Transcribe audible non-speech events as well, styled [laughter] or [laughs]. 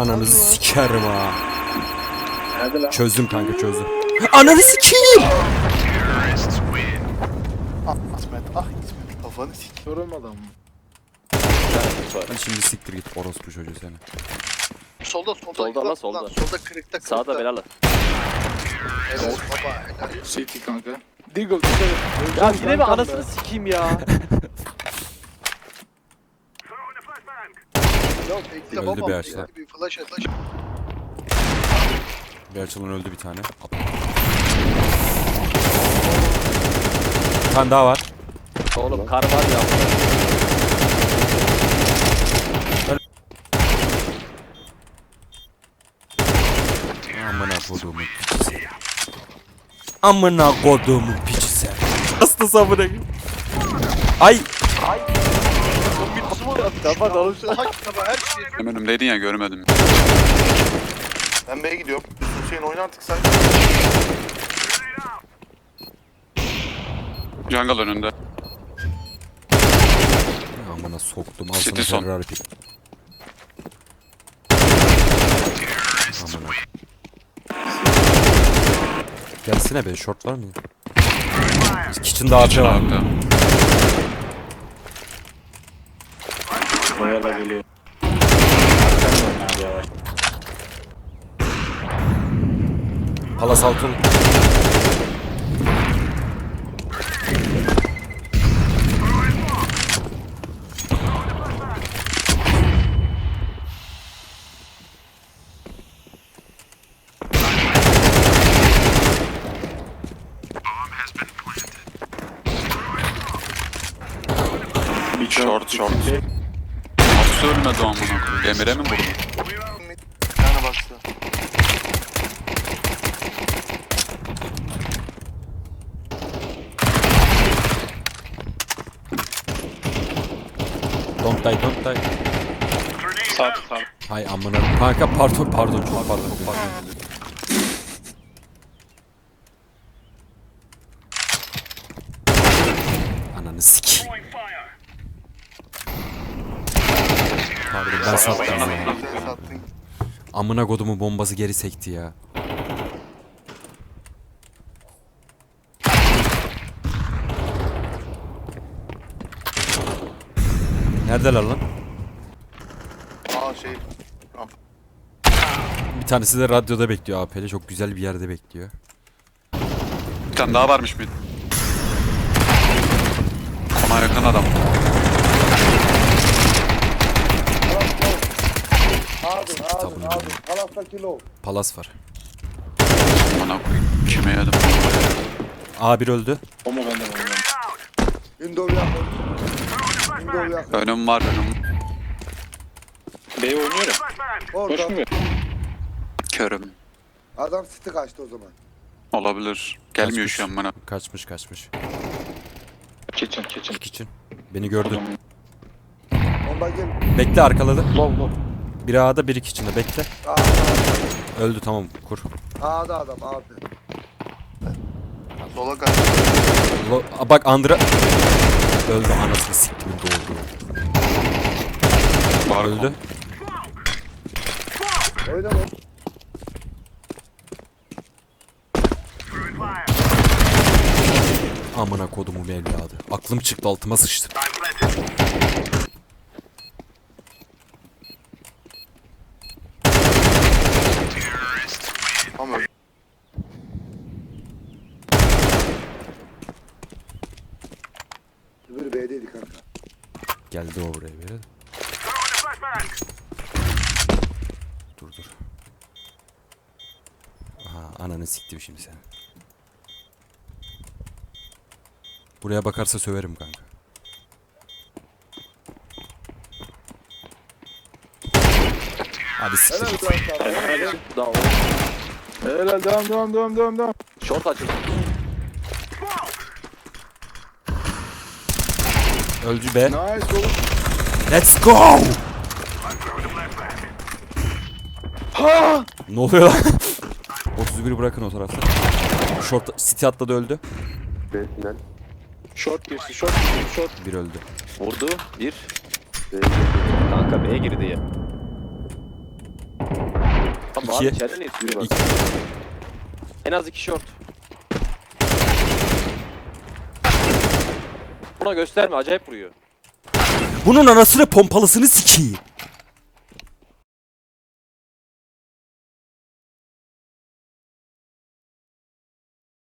Ananı sikerim ha. Lan? Çözdüm kanka çözdüm. Ananı sikeyim. Ah İsmet, ah İsmet. Kafanı sik. Sorulmadan mı? Hadi şimdi siktir git orospu çocuğu seni. Solda, solda. Solda lan, solda. Solda kırıkta, kırıkta. Sağda belalar. Evet baba, helal. City kanka. Deagle dikkat et. Ya yine mi anasını sikeyim ya. [laughs] Ya bekle Öldü bir açlar. Bir flash at, flash. Bir açılan öldü bir tane. Bir tane daha var. Oğlum kar var ya. Amına koduğumun piçisi. Amına koduğumun piçisi. Hasta sabına Ay. Tamam oğlum şu. Kitaba her şeyi. Hemen önümdeydin ya görmedim. Ben B'ye gidiyorum. Yusuf Hüseyin oyna artık sen. Jungle önünde. Amına soktum. Al City sana son. Ferrari pik. Amına. Gelsene be short var mı? Kitchen'da AP var. Abi. Da geliyor. Arkamda oynar yavaş. Palas Altun. Short, short. Nasıl ölmedi o amına koyayım? Demir'e mi vurdu? Bir tane bastı. Don't die don't die. Sağ sağ. Hay amına. Kanka pardon pardon çok pardon çok pardon. Ananı sik. Pardon ben sattım ya. Sattın. Amına kodumu bombası geri sekti ya. Neredeler lan? Aa şey. Bir tanesi de radyoda bekliyor AP'li. Çok güzel bir yerde bekliyor. Bir tane daha varmış mı? Ama yakın adam. Kitabını bilmiyorum. Palas var. Amına koyayım. Kime yedim? A1 öldü. O mu benden oynadım? Window yakın. Window yakın. Önüm var önüm. B oynuyorum. Orada. Koşmuyor. Körüm. Adam city kaçtı o zaman. Olabilir. Gelmiyor Kaçmış. şu an bana. Kaçmış kaçmış. Kitchen kitchen. için. Beni gördü. Bomba gel. Bekle arkaladı. Low low. Biri A'da biri kitchen'da bekle. A'da, Öldü tamam kur. A'da adam abi. Sola kaç. Lo- Aa, bak Andra öldü anasını siktimin doğdu. Var Öldü. Oyna lan. Amına kodumu evladı. Aklım çıktı altıma sıçtı. B'deydi kanka. Geldi o buraya bir. Dur dur. Aha ananı siktim şimdi sen. Buraya bakarsa söverim kanka. Hadi siktir Helal. Helal devam devam devam devam devam. Short açıldı. Öldü be. Nice oğlum. Let's go! Ne oluyor lan? [laughs] 31'i bırakın o tarafta. Short City atladı öldü. Short geçti short geçti short. Bir öldü. Vurdu. Bir. Kanka B'ye girdi ya. Var İki. içeride ne? İki. En az iki short. Buna gösterme acayip vuruyor. Bunun anasını pompalısını sikeyim.